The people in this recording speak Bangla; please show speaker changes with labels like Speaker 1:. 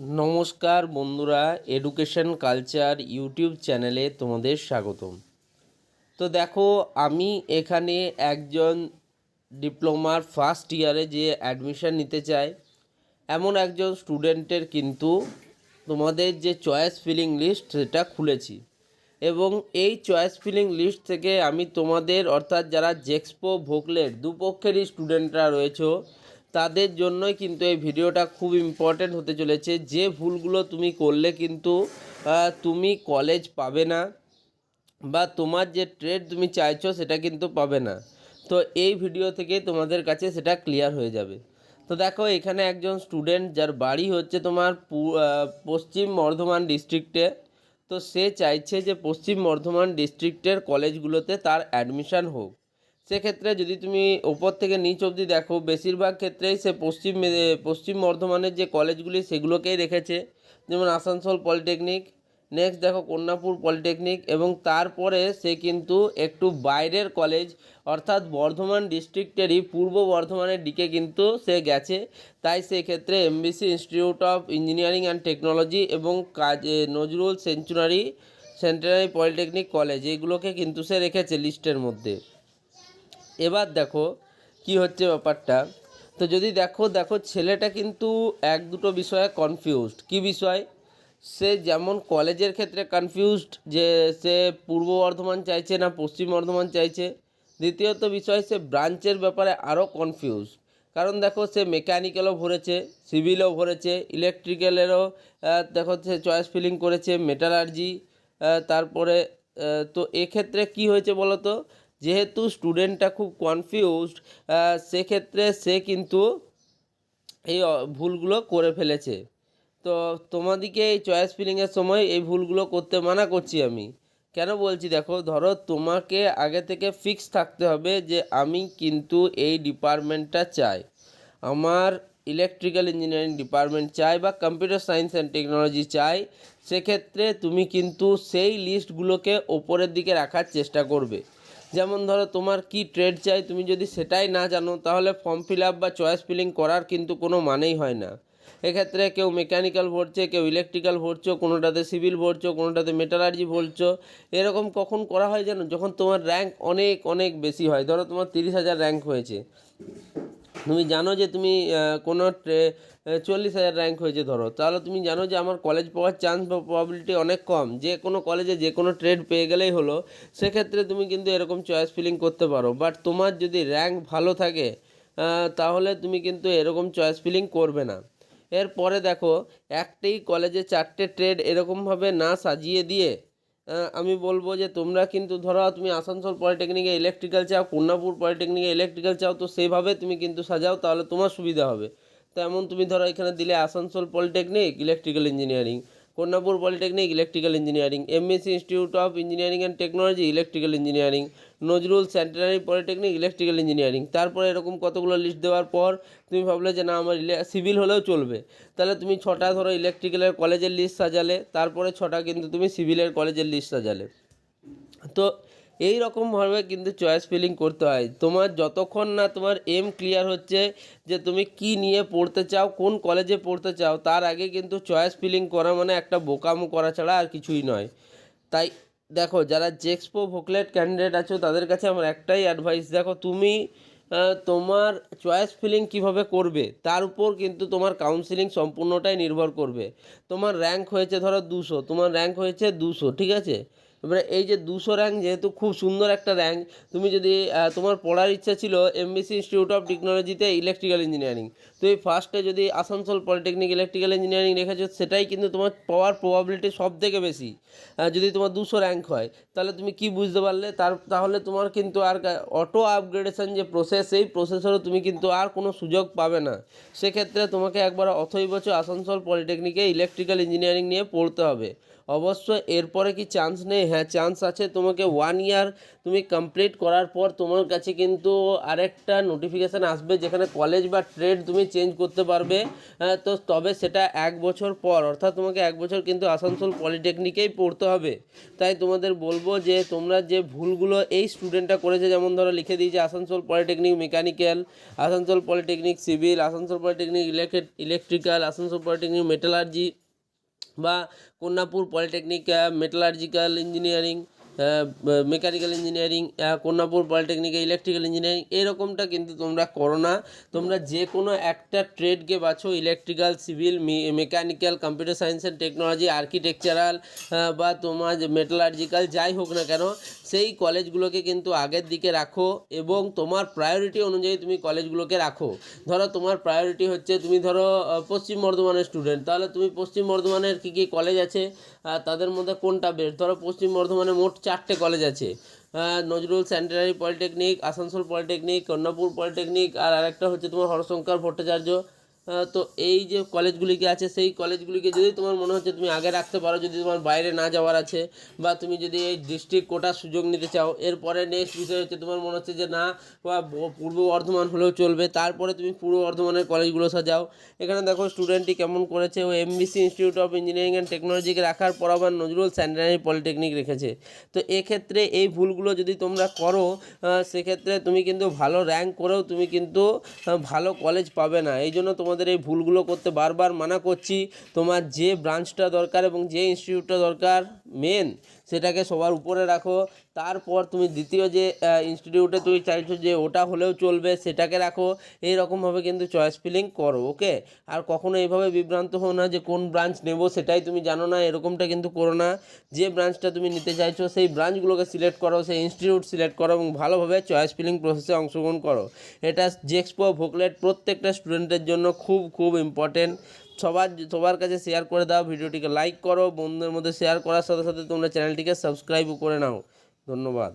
Speaker 1: নমস্কার বন্ধুরা এডুকেশন কালচার ইউটিউব চ্যানেলে তোমাদের স্বাগতম। তো দেখো, আমি এখানে একজন ডিপ্লোমার ফার্স্ট ইয়ারে যে অ্যাডমিশন নিতে চায় এমন একজন স্টুডেন্টের কিন্তু তোমাদের যে চয়েস ফিলিং লিস্ট সেটা খুলেছি। এবং এই চয়েস ফিলিং লিস্ট থেকে আমি তোমাদের, অর্থাৎ যারা জেক্সপো ভোকলেট দুপক্ষেরই স্টুডেন্টরা রয়েছে তাদের জন্যই কিন্তু এই ভিডিওটা খুব ইম্পর্ট্যান্ট হতে চলেছে। যে ভুলগুলো তুমি করলে কিন্তু তুমি কলেজ পাবে না বা তোমার যে ট্রেড তুমি চাইছো সেটা কিন্তু পাবে না। তো এই ভিডিও থেকে তোমাদের কাছে সেটা ক্লিয়ার হয়ে যাবে। তো দেখো, এখানে একজন স্টুডেন্ট যার বাড়ি হচ্ছে তোমার পশ্চিম বর্ধমান ডিস্ট্রিক্টে তো সে চাইছে যে পশ্চিম বর্ধমান ডিস্ট্রিক্টের কলেজগুলোতে তার অ্যাডমিশান হোক। সেক্ষেত্রে যদি তুমি ওপর থেকে নিচ অবধি দেখো, বেশিরভাগ ক্ষেত্রেই সে পশ্চিম পশ্চিম বর্ধমানের যে কলেজগুলি সেগুলোকেই রেখেছে। যেমন আসানসোল পলিটেকনিক, নেক্সট দেখো কন্যাপুর পলিটেকনিক এবং তারপরে সে কিন্তু একটু বাইরের কলেজ, অর্থাৎ বর্ধমান ডিস্ট্রিক্টেরই পূর্ব বর্ধমানের দিকে কিন্তু সে গেছে। তাই সেক্ষেত্রে MBC institute of engineering and technology এবং Kazi Nazrul centenary centenary polytechnic college এগুলোকে কিন্তু সে রেখেছে লিস্টের মধ্যে। এবার দেখো কি হচ্ছে ব্যাপারটা। তো যদি দেখো দেখো ছেলেটা কিন্তু এক দুটো বিষয়ে কনফিউজড কি বিষয়? সে যেমন কলেজের ক্ষেত্রে কনফিউজড যে সে পূর্ব বর্ধমান চাইছে না পশ্চিম বর্ধমান চাইছে। দ্বিতীয়ত বিষয়, সে ব্রাঞ্চের ব্যাপারে আরও কনফিউজ কারণ দেখো সে মেকানিক্যালও ভরেছে সিভিলও ভরেছে ইলেকট্রিক্যালেরও দেখো সে চয়েস ফিলিং করেছে মেটালার্জি তারপরে তো এক্ষেত্রে কি হয়েছে বলো তো যেহেতু স্টুডেন্টটা খুব কনফিউজড সেক্ষেত্রে সে কিন্তু এই ভুলগুলো করে ফেলেছে। তো তোমাদিকে এই চয়েস ফিলিংয়ের সময় এই ভুলগুলো করতে মানা করছি আমি। কেন বলছি দেখো, ধরো তোমাকে আগে থেকে ফিক্স থাকতে হবে যে আমি কিন্তু এই ডিপার্টমেন্টটা চাই। আমার ইলেকট্রিক্যাল ইঞ্জিনিয়ারিং ডিপার্টমেন্ট চাই বা কম্পিউটার সায়েন্স অ্যান্ড টেকনোলজি চাই, সেক্ষেত্রে তুমি কিন্তু সেই লিস্টগুলোকে ওপরের দিকে রাখার চেষ্টা করবে। যেমন ধরো তোমার কি ট্রেড চাই, তুমি যদি সেটাই না জানো, তাহলে ফর্ম ফিল আপ বা চয়েস ফিলিং করার কিন্তু কোনো মানেই হয় না। এক্ষেত্রে কেউ মেকানিক্যাল ভরছে, কেউ ইলেকট্রিক্যাল ভরছো, কোনোটাতে সিভিল ভরছো, কোনোটাতে মেটালার্জি ভরছো, এরকম কখন করা হয় জানো? যখন তোমার র্যাঙ্ক অনেক অনেক বেশি হয়। ধরো তোমার তিরিশ হাজার র্যাঙ্ক হয়েছে। তুমি জানো যে তুমি কোনো চল্লিশ হাজার র্যাঙ্ক হয়েছে ধরো। তাহলে তুমি জানো যে আমার কলেজ পাওয়ার চান্স বা প্রবাবিলিটি অনেক কম। যে কোনো কলেজে যে কোনো ট্রেড পেয়ে গেলেই হলো। সেক্ষেত্রে তুমি কিন্তু এরকম চয়েস ফিলিং করতে পারো। বাট তোমার যদি র্যাঙ্ক ভালো থাকে তাহলে তুমি কিন্তু এরকম চয়েস ফিলিং করবে না। এরপরে দেখো, একটাই কলেজে চারটে ট্রেড এরকমভাবে না সাজিয়ে দিয়ে আমি বলব যে তোমরা কিন্তু ধরো তুমি আসানসোল পলিটেকনিকে ইলেকট্রিক্যাল চাও, কন্যাপুর পলিটেকনিকে ইলেকট্রিক্যাল চাও, তো সেইভাবে তুমি কিন্তু সাজাও, তাহলে তোমার সুবিধা হবে। তো এমন তুমি ধরো এখানে দিলে Asansol polytechnic electrical engineering Kanyapur polytechnic electrical engineering MSC institute of engineering and technology electrical engineering Nazrul centenary polytechnic electrical engineering তারপরে এরকম কতগুলো লিস্ট দেওয়ার পর তুমি ভাবলে যে না, আমার সিভিল হলেও চলবে। তাহলে তুমি ছটা ধরো ইলেকট্রিক্যালের কলেজের লিস্ট সাজালে, তারপরে ছটা কিন্তু তুমি সিভিলের কলেজের লিস্ট সাজালে। তো এই রকমভাবে কিন্তু চয়েস ফিলিং করতে হয়। তোমার যতক্ষণ না তোমার এম ক্লিয়ার হচ্ছে যে তুমি কি নিয়ে পড়তে চাও, কোন কলেজে পড়তে চাও, তার আগে কিন্তু চয়েস ফিলিং করা মানে একটা বোকামো করা ছাড়া আর কিছুই নয়। তাই দেখো, যারা জেক্সপো ভোকলেট ক্যান্ডিডেট আছো, তাদের কাছে আমার একটাই অ্যাডভাইস দেখো তুমি তোমার চয়েস ফিলিং কীভাবে করবে, তার উপর কিন্তু তোমার কাউন্সিলিং সম্পূর্ণটাই নির্ভর করবে। তোমার র্যাঙ্ক হয়েছে ধরো দুশো, তোমার র্যাঙ্ক হয়েছে দুশো, ঠিক আছে? এবারে এই যে দুশো র্যাঙ্ক যেহেতু খুব সুন্দর একটা র্যাঙ্ক তুমি যদি তোমার পড়ার ইচ্ছা ছিল এমবিসি ইনস্টিটিউট অফ টেকনোলজিতে ইলেকট্রিক্যাল ইঞ্জিনিয়ারিং তুমি ফার্স্টে যদি আসানসোল পলিটেকনিক ইলেকট্রিক্যাল ইঞ্জিনিয়ারিং রেখেছো, সেটাই কিন্তু তোমার পাওয়ার প্রবাবিলিটি সব থেকে বেশি যদি তোমার দুশো র্যাঙ্ক হয়, তাহলে তুমি কি বুঝতে পারলে? তার, তাহলে তোমার কিন্তু আর অটো আপগ্রেডেশন যে প্রসেস সেই প্রসেসরও তুমি কিন্তু আর কোনো সুযোগ পাবে না। সেক্ষেত্রে তোমাকে একবার অথই বছর আসানসোল পলিটেকনিকে ইলেকট্রিক্যাল ইঞ্জিনিয়ারিং নিয়ে পড়তে হবে। অবশ্য এরপরে কি চান্স নেই? হ্যাঁ চান্স আছে তোমাকে ওয়ান ইয়ার তুমি কমপ্লিট করার পর তোমার কাছে কিন্তু আরেকটা নোটিফিকেশান আসবে যেখানে কলেজ বা ট্রেড তুমি চেঞ্জ করতে পারবে। আহ, তো তবে সেটা এক বছর পর অর্থাৎ তোমাকে এক বছর কিন্তু আসানসোল পলিটেকনিকেই পড়তে হবে। তাই তোমাদের বলব যে তোমরা যে ভুলগুলো এই স্টুডেন্টটা করেছে যেমন ধরো লিখে দিয়েছে Asansol polytechnic mechanical Asansol polytechnic civil Asansol polytechnic electrical Asansol polytechnic metallurgy বা Kanyapur polytechnic metallurgical engineering mechanical engineering Kanyapur পলিটেকনিকে electrical engineering এরকমটা কিন্তু তোমরা করো না। তোমরা যে কোনো একটা ট্রেডকে বাছো electrical civil mechanical computer science and technology architectural বা তোমার মেটালার্জিক্যাল যাই হোক না কেন, সেই কলেজগুলোকে কিন্তু আগের দিকে রাখো এবং তোমার প্রায়োরিটি অনুযায়ী তুমি কলেজগুলোকে রাখো। ধরো তোমার প্রায়োরিটি হচ্ছে, তুমি ধরো পশ্চিম বর্ধমানের স্টুডেন্ট তাহলে তুমি পশ্চিম বর্ধমানের কী কী কলেজ আছে তাদের মধ্যে কোনটা বেস্ট ধরো পশ্চিম বর্ধমানে মোট চারটে কলেজ আছে। Nazrul centenary polytechnic, Asansol polytechnic, Kanyapur polytechnic, আর আরেকটা হচ্ছে তোমার হরশঙ্কর ভট্টাচার্য। তো এই যে কলেজগুলিকে আছে, সেই কলেজগুলিকে যদি তোমার মনে হচ্ছে তুমি আগে রাখতে পারো, যদি তোমার বাইরে না যাওয়ার আছে বা তুমি যদি এই ডিস্ট্রিক্ট কোটার সুযোগ নিতে চাও, এরপরে নেক্সট বিষয় হচ্ছে তোমার মনে হচ্ছে যে না, বা পূর্ব বর্ধমান হলেও চলবে, তারপরে তুমি পূর্ব বর্ধমানের কলেজগুলো সাজাও। এখানে দেখো স্টুডেন্টটি কেমন করেছে, ও MBC institute of engineering and টেকনোলজিকে রাখার পর আবার নজরুল সেন্টারি পলিটেকনিক রেখেছে। তো এক্ষেত্রে এই ভুলগুলো যদি তোমরা করো সেক্ষেত্রে তুমি কিন্তু ভালো র্যাঙ্ক করেও তুমি কিন্তু ভালো কলেজ পাবে না। এই জন্য তোমাদের এই ভুলগুলো করতে বারবার মানা করছি। তোমার যে ব্রাঞ্চটা দরকার এবং যে ইনস্টিটিউটটা দরকার মেন সেটাকে সবার উপরে রাখো। তারপর তুমি দ্বিতীয় যে ইনস্টিটিউটে তুমি চাইছো যে, ওটা হলেও চলবে, সেটাকে রাখো। এই রকমভাবে কিন্তু চয়েস ফিলিং করো ওকে আর কখনো এইভাবে বিভ্রান্ত হও না যে, কোন ব্রাঞ্চ নেব সেটাই তুমি জানো না, এরকমটা কিন্তু করো না। যে ব্রাঞ্চটা তুমি নিতে চাইছো, সেই ব্রাঞ্চগুলোকে সিলেক্ট করো, সেই ইনস্টিটিউট সিলেক্ট করো এবং ভালোভাবে চয়েস ফিলিং প্রসেসে অংশগ্রহণ করো। এটা জেক্সপো ভোকলেট প্রত্যেকটা স্টুডেন্টের জন্য খুব খুব ইম্পর্টেন্ট সবার সবার কাছে শেয়ার করে দাও, ভিডিওটিকে লাইক করো, বন্ধুদের মধ্যে শেয়ার করার সাথে সাথে তোমরা চ্যানেলটিকে সাবস্ক্রাইবও করে নাও। ধন্যবাদ।